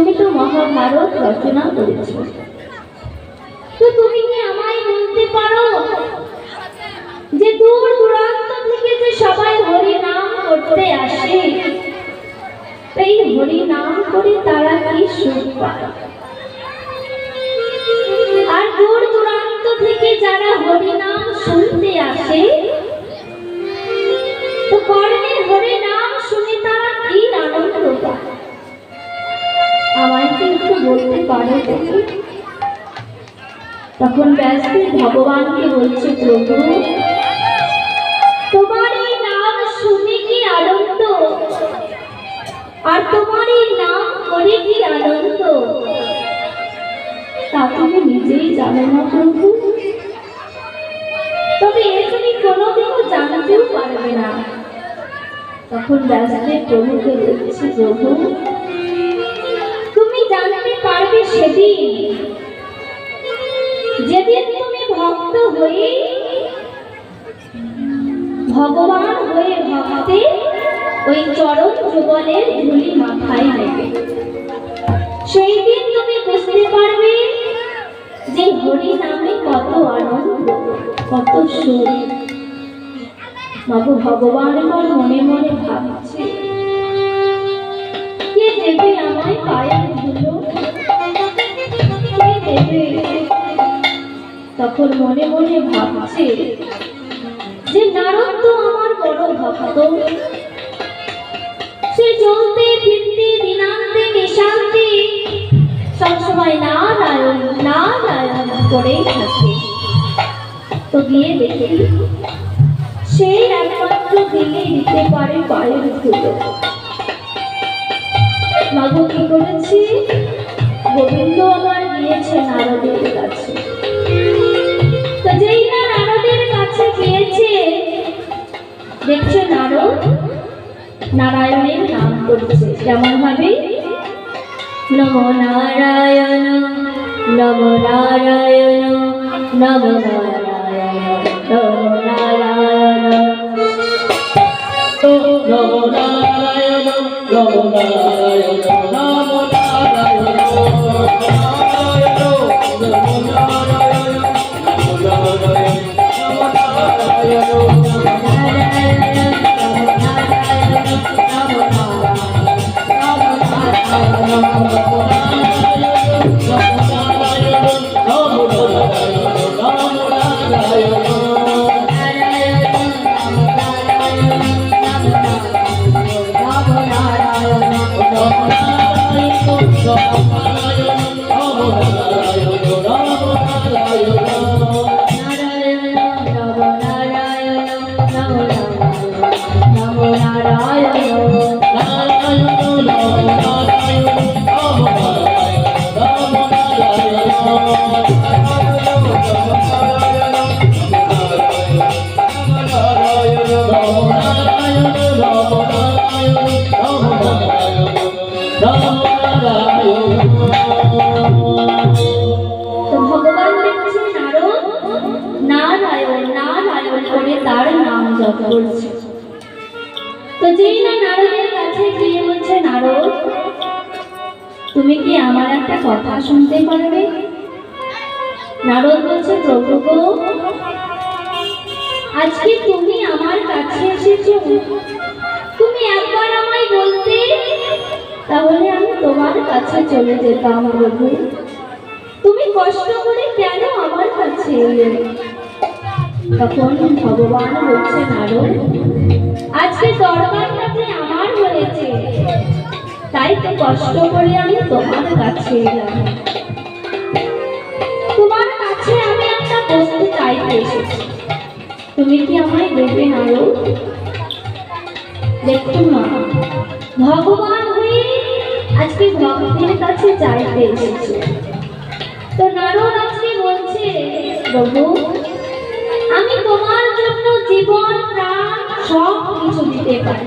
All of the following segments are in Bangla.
তুমি তো মহাভারত রচনা করেছ। তো তুমি কি আমায় বলতে পারো যে দূর দূরান্ত থেকে যে সবাই হরি নাম করতে আসে এই হরি নাম করে তারা কি সুখ পায়? আর দূর দূরান্ত থেকে যারা হরি নাম শুনতে আসে, তো কর্ণে হরি বলতে পারো তখন ব্যাসদেব ভগবানকে বলছে, প্রভু, তোমার এই নাম শুনে কি আনন্দ? আর তোমার এই নাম করে কি আনন্দ? তা তুমি নিজেই জানো না, প্রভু। তবে এ তুমি কোনোদিনও জানতেও পারবে না। তখন ব্যাসদেব প্রভুকে বলছে, প্রভু সেদিন। যেদিন তুমি ভক্ত হয়ে ভগবান হয়ে ভক্তে ওই চরণ যুগলের ধুলি মাথায় নেবে। সেই দিন তুমি বুঝতে পারবে যে হরি নামে কত আনন্দ, কত সুখ। বাবু ভগবান আমার মনে মনে ভাবছে, কে দেবে আমায় পায়ের তখন মনে মনে ভাবছে যে নারদ তো আমার বড় ভক্ত। সে চলতে, ফিরতে দিনান্তে নিশান্তে সবসময় নারায়ণ নারায়ণ থাকে। তো গিয়ে দেখি সেই একমাত্র দিলে দিতে পারে পায়ের ধুলো। মাগো কি করেছি? গোবিন্দ আমার গিয়েছে নারদের কাছে। কাছে গিয়েছে দেখছে নারদ? নারায়ণের নাম করছে। যেমন ভাবে নম নারায়ণ নম নারায়ণ নম নারায়ণ নম নারায়ণ নম নারায়ণ নম নারায়ণ নম নারায়ণ। তখন ভগবান বলছে নারদ আজকে দরবারটা আমার হয়েছে। তাই তো কষ্ট করে আমি তোমার কাছে এলাম। তোমার কাছে আমি একটা বস্তু চাইতে এসেছি। তুমি কি আমায় দেবে নারদ দেখুন মা, ভগবান হয়ে আজকে ভক্তের কাছে চাইতে এসেছে। তো নারদ প্রভু আমি তোমার জন্য জীবন প্রাণ সব কিছু দিতে পারি।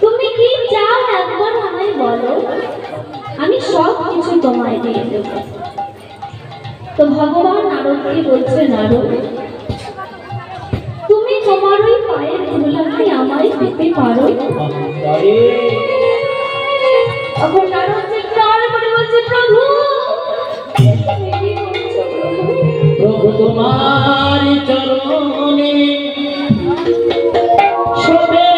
তুমি কি চাও একবার আমায় বলো? আমি সব কিছু তোমায় দিয়ে দেব। তো ভগবান নারদকে বলছে নারদ তুমি তোমার ওই পায়ের ধুলাকে আমায় দিতে পারো। তখন নারদ তোমার চরণে সবে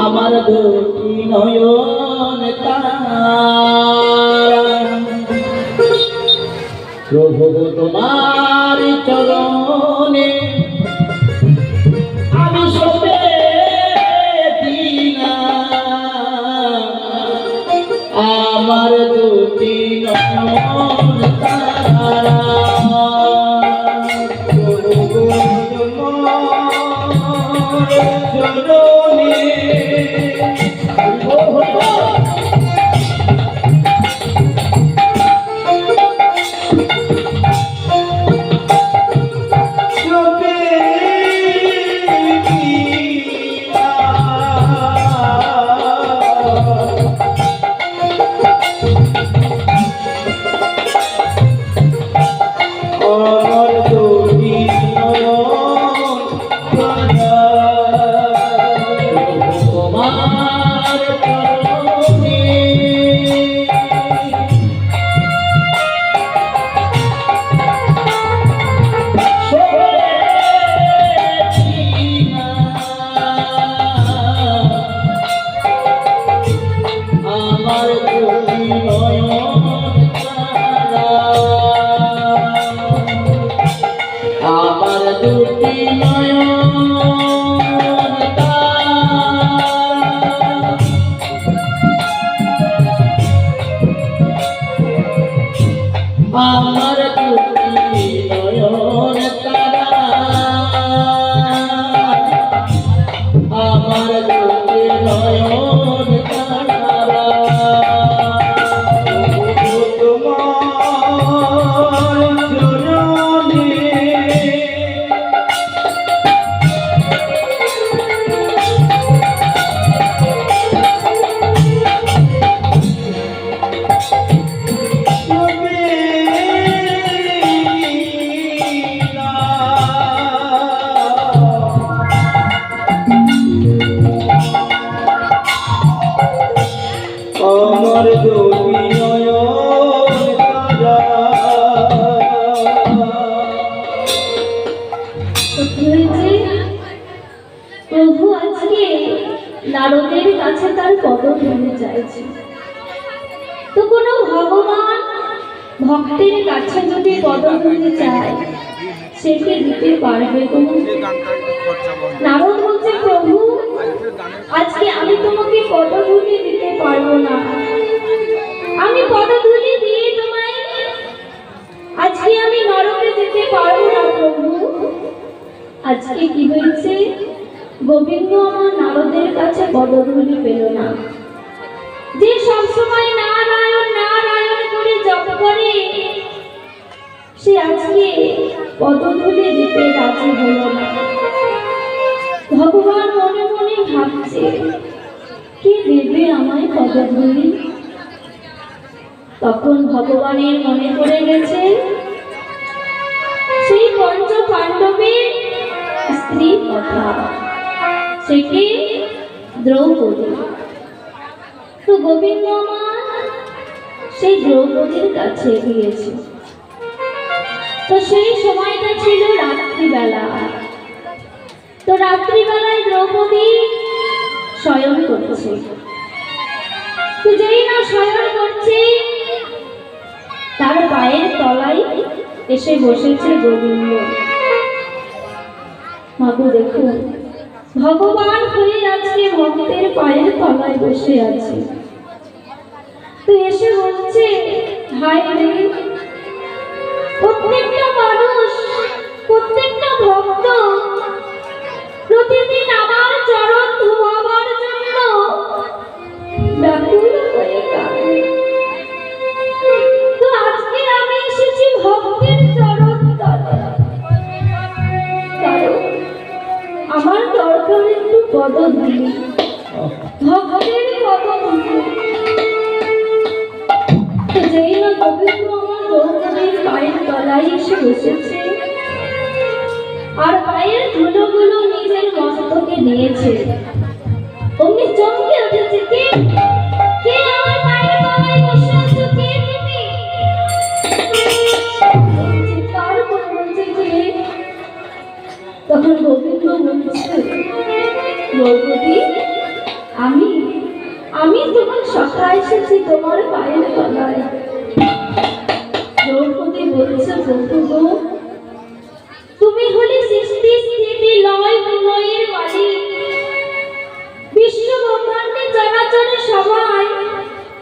আমার দুটি নয়ন প্রভু তোমার তোমার আজকে কি হয়েছে? গোবিন্দ আমার নারদের কাছে পদধূলি পেল না। যে সবসময় নারায়ণ নারায়ণ করে জপ করে, সে আজকে পদধূলি দিতে রাজি হলো না। ভগবান মনে মনে ভাবছে, কে দেবে আমায় পদধূলি? তখন ভগবানের মনে পড়ে গেছে, সেই পঞ্চ পাণ্ডবের স্ত্রী কথা। সে দ্রৌপদী। তো গোবিন্দ আমার সেই দ্রৌপদীর কাছে গিয়েছে। তো সেই সময়টা ছিল রাত্রিবেলা। তো রাত্রিবেলায় দ্রৌপদী শয়ন করছে। তো যেই না শয়ন করছে, তার পায়ের তলায় এসে বসেছে গোবিন্দ। মাগো দেখুন। ভগবান হয়ে আজকে ভক্তের পায়ের তলায় বসে আছে। তো এসে বলছে হাই রে, প্রত্যেকটা মানুষ, প্রত্যেকটা ভক্ত প্রতিদিন আমার চরণ আমার দরকার একটু পদধূলি। ভক্তের যেই না গোবিন্দ আমার দ্রৌপদীর পায়ের তলায় এসে বসেছে। আর পায়ের ধুলোগুলো নিজের মস্তকে নিয়েছে। দ্রৌপদী আমি আমি তোমার সখা এসেছি তোমার পায়ের তলায়। দ্রৌপদী বলছে গো, তুমি হলে সৃষ্টি স্থিতি লয় প্রলয়ের মালিক বিশ্ব ব্রহ্মাণ্ডে চরাচরে সবাই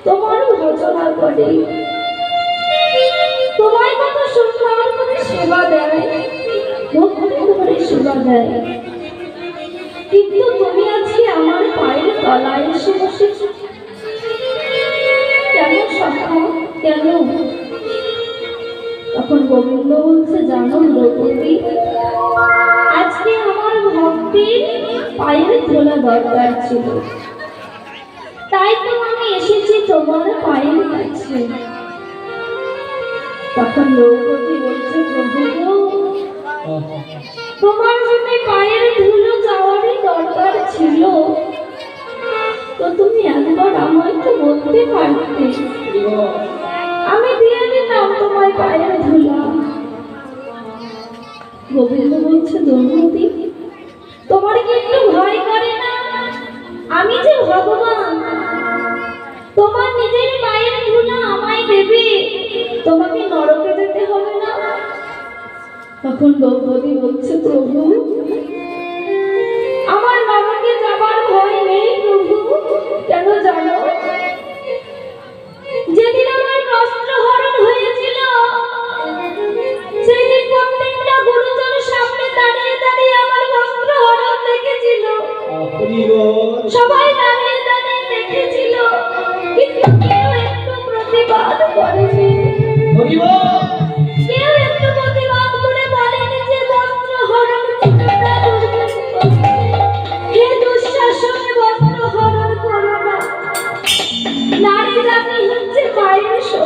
তোমার রচনা করে তোমায় কত সুন্দর করে সেবা দেয় ভক্তি করে সেবা দেয়। পায়ের এসে বসেছ কেন সখা কেন তখন গোবিন্দ বলছে জানো দ্রৌপদী আজকে আমার ভক্তির পায়ের ধোলা দরকার ছিল। তাই তো আমি এসেছি তোমার পায়ের কাছে। তখন দ্রৌপদী বলছে প্রভু তোমার জন্য পায়ের ধুলো যাওয়ারই দরকার ছিল। তো তুমি একবার আমায় তো বলতে পারতে। আমি দিয়ে দিতাম তোমার পায়ের ধুলা। গোবিন্দ বলছে দ্রৌপদী তোমার কি একটু ভয় করে না? আমি যে ভগবান, তোমার নিজের পায়ের ধুলা আমায় দেবে? তোমাকে নরকে যেতে হবে না? তখন দ্রৌপদী বলছে, প্রভু, আমার বাবাকে যাবার ভয় নেই। কেন জানো? যেদিন আমার বস্ত্র হরণ হয়েছিল সেদিন প্রত্যেকটা গুরুজন সামনে দাঁড়িয়ে দাঁড়িয়ে আমার বস্ত্র হরণ দেখেছিল। সবাই দাঁড়িয়ে দাঁড়িয়ে দেখেছিল কিন্তু কেউ একটু প্রতিবাদ করেনি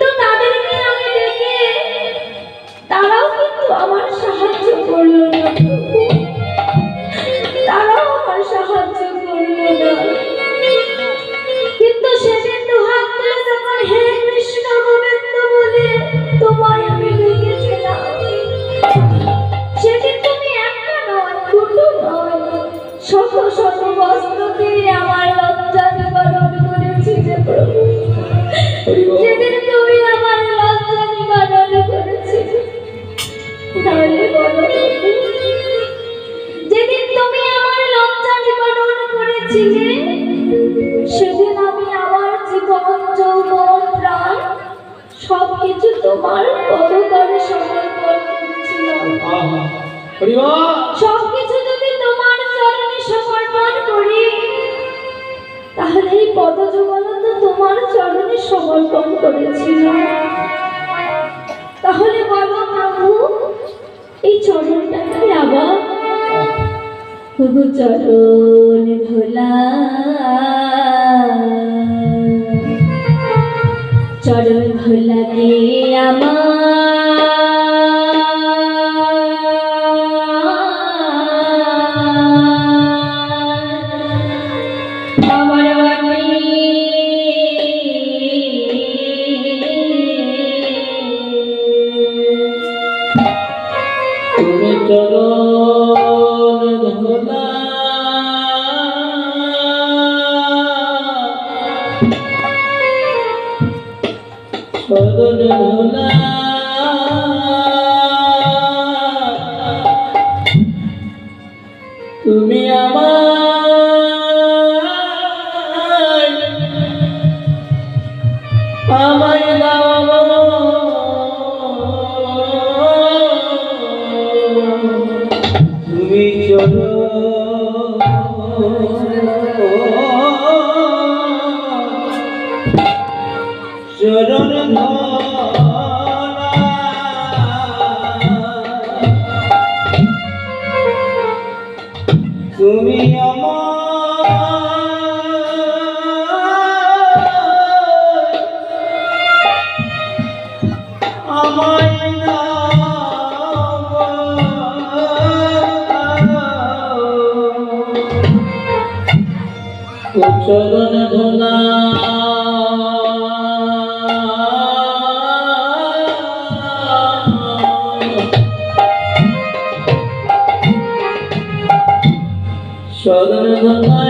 কিন্তু তাদেরকে আমি ডেকে তারাও কিন্তু আমার সাহায্য করল না। তারাও আমার সাহায্য করল না। কিন্তু সেদিন দু হাত তুলে যখন হে কৃষ্ণ গোবিন্দ বলে তোমায় প্রভু চরণ ধোলা। চরণ ধোলা কে আমার আমায় তুমি চরণ ধোলা চরণ ধোলা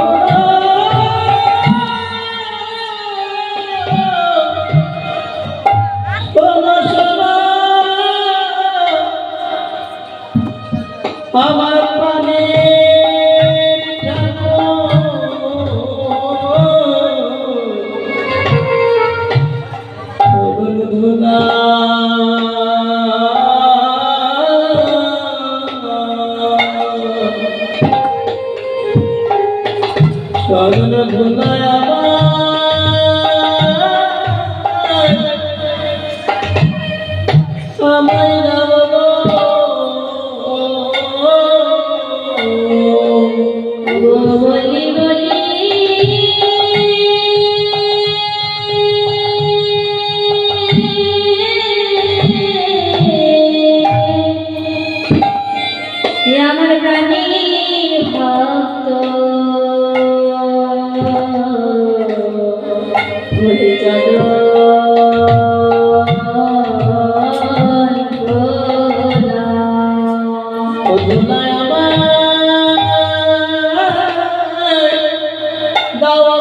Oh.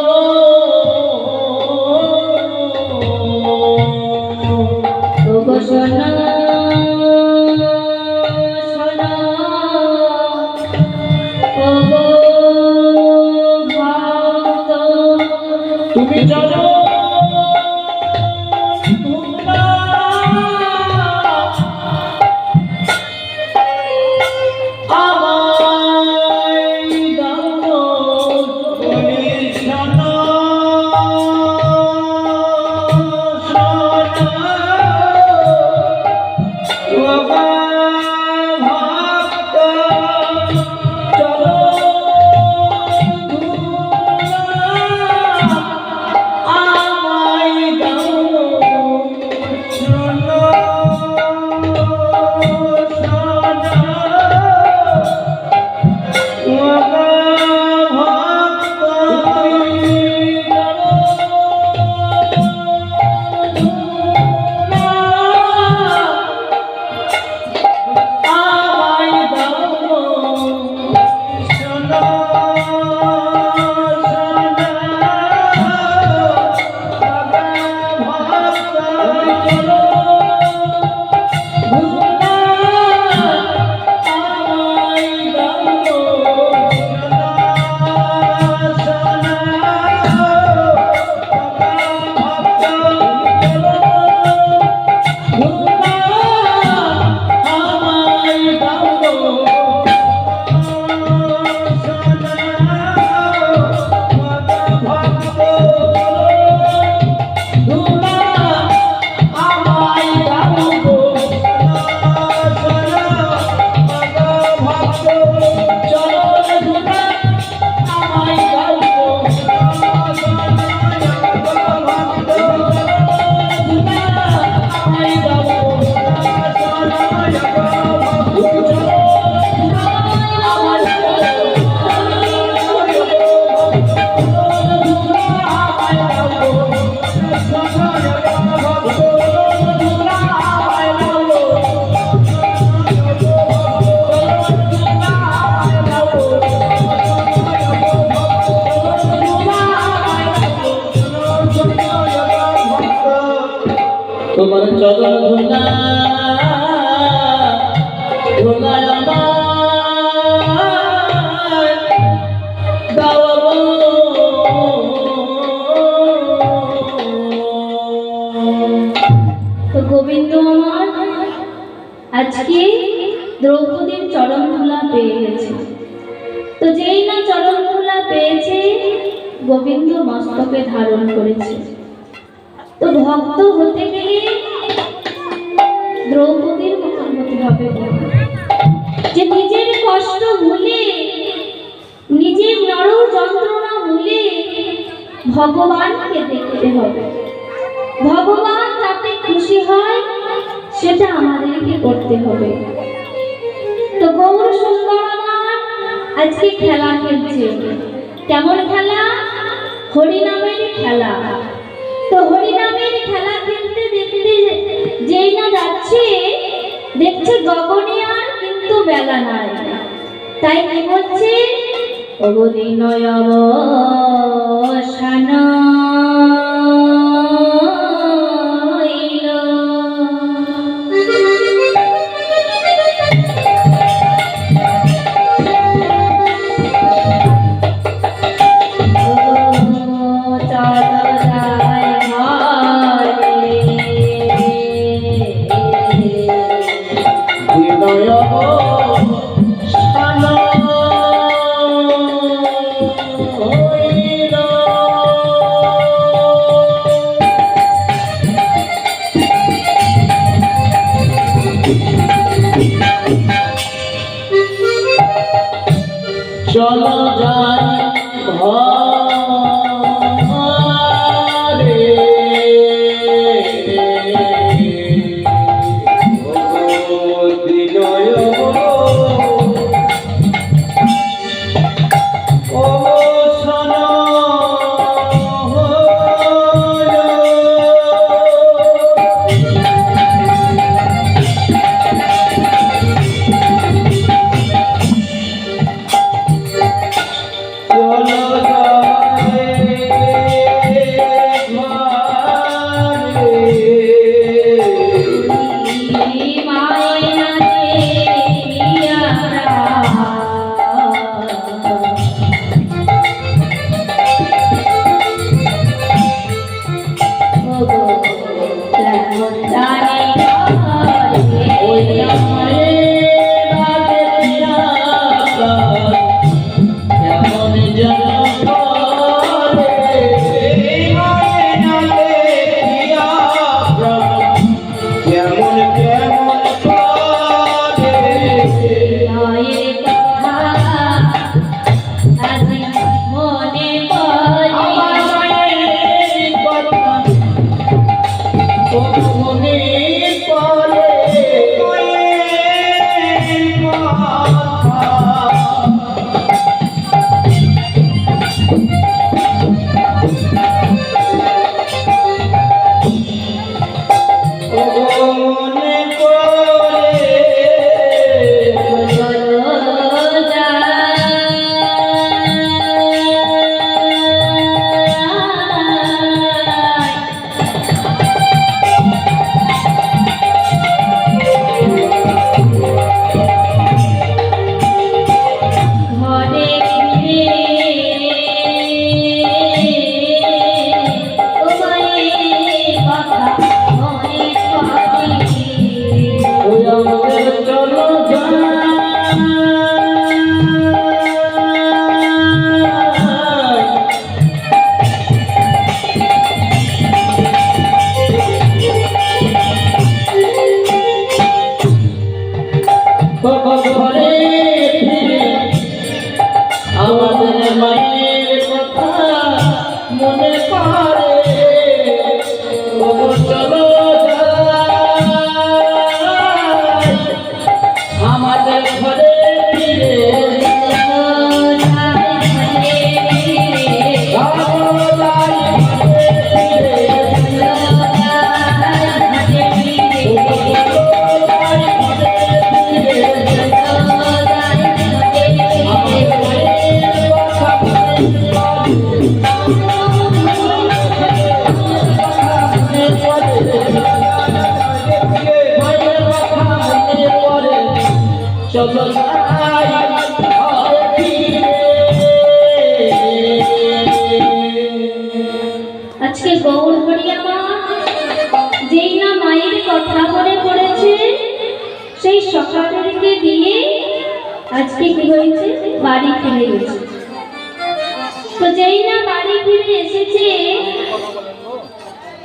আজকে দ্রৌপদীর চরণ পেয়ে গেছে। তো যেই না চরণ ধুলা পেয়েছে, গোবিন্দ মস্তকে ধারণ করেছে। তো ভক্ত হতে গেলে যে নিজের কষ্ট ভুলে, নিজের নর যন্ত্রণা ভুলে ভগবানকে দেখতে হবে। ভগবান যাতে খুশি হয়, সেটা আমাদেরকে করতে হবে। তো গৌর সুন্দর আজকে খেলা খেলছে। কেমন খেলা? হরিনামের খেলা। তো হরিনামের খেলা খেলতে দেখতে যেই না যাচ্ছে দেখছে গগনে আর কিন্তু বেলা নাই। তাই কি বলছে? অবদিনয় অবসান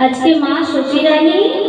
আজকে মা শশীরানী আঁচল